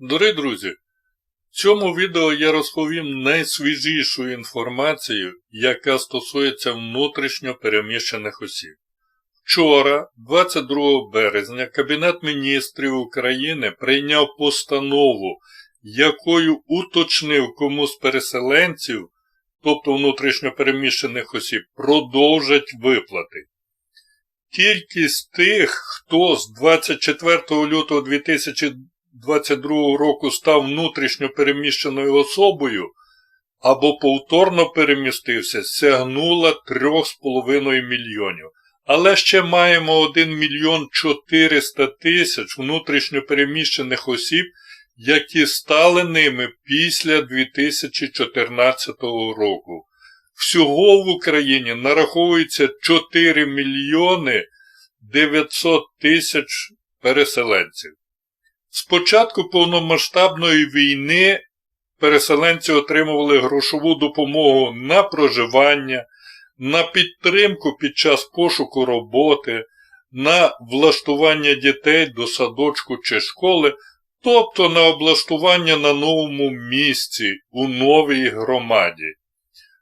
Дорогі друзі, в цьому відео я розповім найсвіжішу інформацію, яка стосується внутрішньо переміщених осіб. Вчора, 22 березня, Кабінет міністрів України прийняв постанову, якою уточнив кому з переселенців, тобто внутрішньо переміщених осіб, продовжать виплати. Кількість тих, хто з 24 лютого 2022 року став внутрішньо переміщеною особою або повторно перемістився, сягнула 3,5 мільйонів. Але ще маємо 1 мільйон 400 тисяч внутрішньо переміщених осіб, які стали ними після 2014 року. Всього в Україні нараховується 4 мільйони 900 тисяч переселенців. З початку повномасштабної війни переселенці отримували грошову допомогу на проживання, на підтримку під час пошуку роботи, на влаштування дітей до садочку чи школи, тобто на облаштування на новому місці у новій громаді.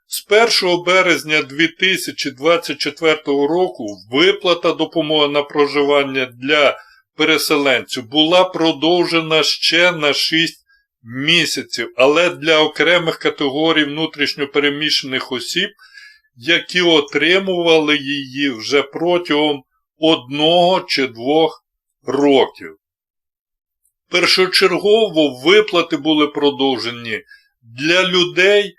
З 1 березня 2024 року виплата допомоги на проживання для переселенців була продовжена ще на 6 місяців, але для окремих категорій внутрішньопереміщених осіб, які отримували її вже протягом одного чи двох років. Першочергово виплати були продовжені для людей,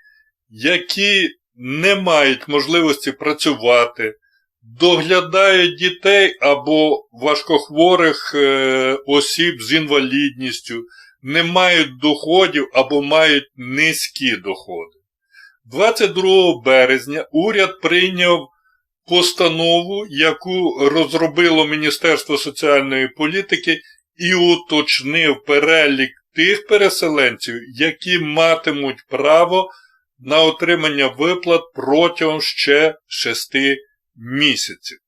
які не мають можливості працювати, доглядають дітей або важкохворих е, осіб з інвалідністю, не мають доходів або мають низькі доходи. 22 березня уряд прийняв постанову, яку розробило Міністерство соціальної політики і уточнив перелік тих переселенців, які матимуть право на отримання виплат протягом ще 6 місяців.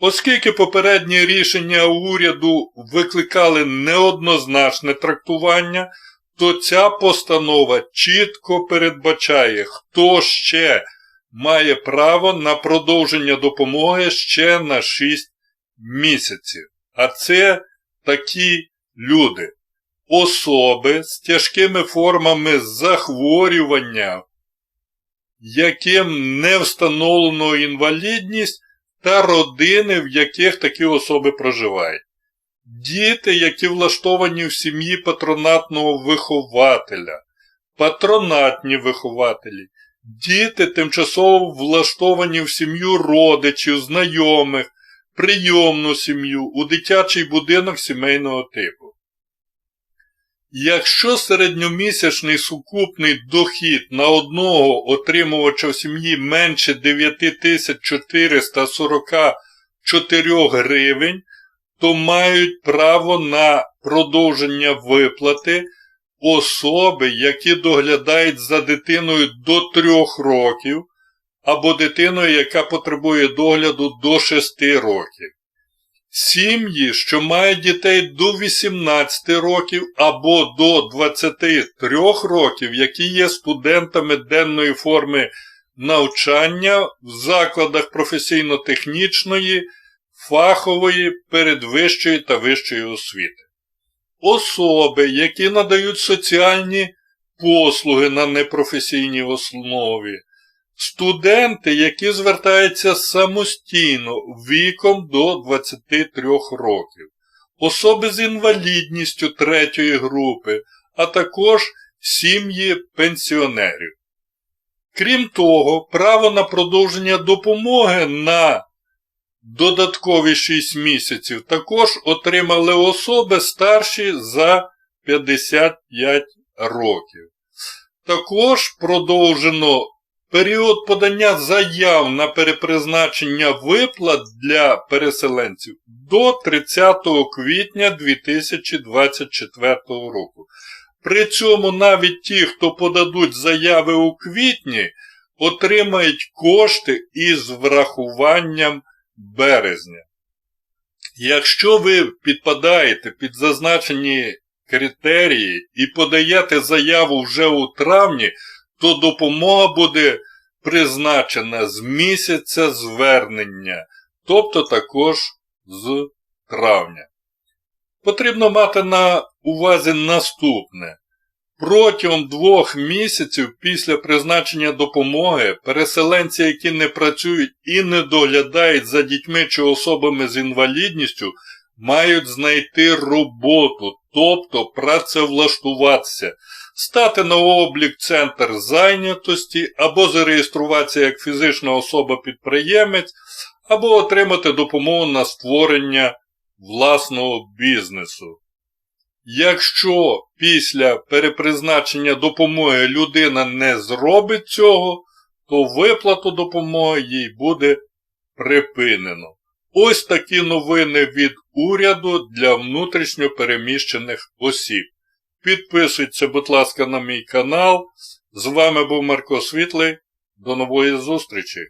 Оскільки попередні рішення уряду викликали неоднозначне трактування, то ця постанова чітко передбачає, хто ще має право на продовження допомоги ще на 6 місяців. А це такі люди, особи з тяжкими формами захворювання, яким не встановлено інвалідність та родини, в яких такі особи проживають. Діти, які влаштовані в сім'ї патронатного вихователя, патронатні вихователі, діти тимчасово влаштовані в сім'ю родичів, знайомих, прийомну сім'ю, у дитячий будинок сімейного типу. Якщо середньомісячний сукупний дохід на одного отримувача в сім'ї менше 9444 гривень, то мають право на продовження виплати особи, які доглядають за дитиною до 3 років, або дитиною, яка потребує догляду до 6 років. Сім'ї, що мають дітей до 18 років або до 23 років, які є студентами денної форми навчання в закладах професійно-технічної, фахової, передвищої та вищої освіти. Особи, які надають соціальні послуги на непрофесійній основі, Студенти, які звертаються самостійно віком до 23 років, особи з інвалідністю третьої групи, а також сім'ї пенсіонерів. Крім того, право на продовження допомоги на додаткові 6 місяців також отримали особи старші за 55 років. Також продовжено Період подання заяв на перепризначення виплат для переселенців до 30 квітня 2024 року. При цьому навіть ті, хто подадуть заяви у квітні, отримають кошти із врахуванням березня. Якщо ви підпадаєте під зазначені критерії і подаєте заяву вже у травні, то допомога буде призначена з місяця звернення, тобто також з травня. Потрібно мати на увазі наступне. Протягом двох місяців після призначення допомоги переселенці, які не працюють і не доглядають за дітьми чи особами з інвалідністю, мають знайти роботу, тобто працевлаштуватися, стати на облік центр зайнятості або зареєструватися як фізична особа-підприємець, або отримати допомогу на створення власного бізнесу. Якщо після перепризначення допомоги людина не зробить цього, то виплату допомоги їй буде припинено. Ось такі новини від уряду для внутрішньо переміщених осіб. Підписуйтесь, будь ласка, на мій канал. З вами був Марко Світлий. До нової зустрічі!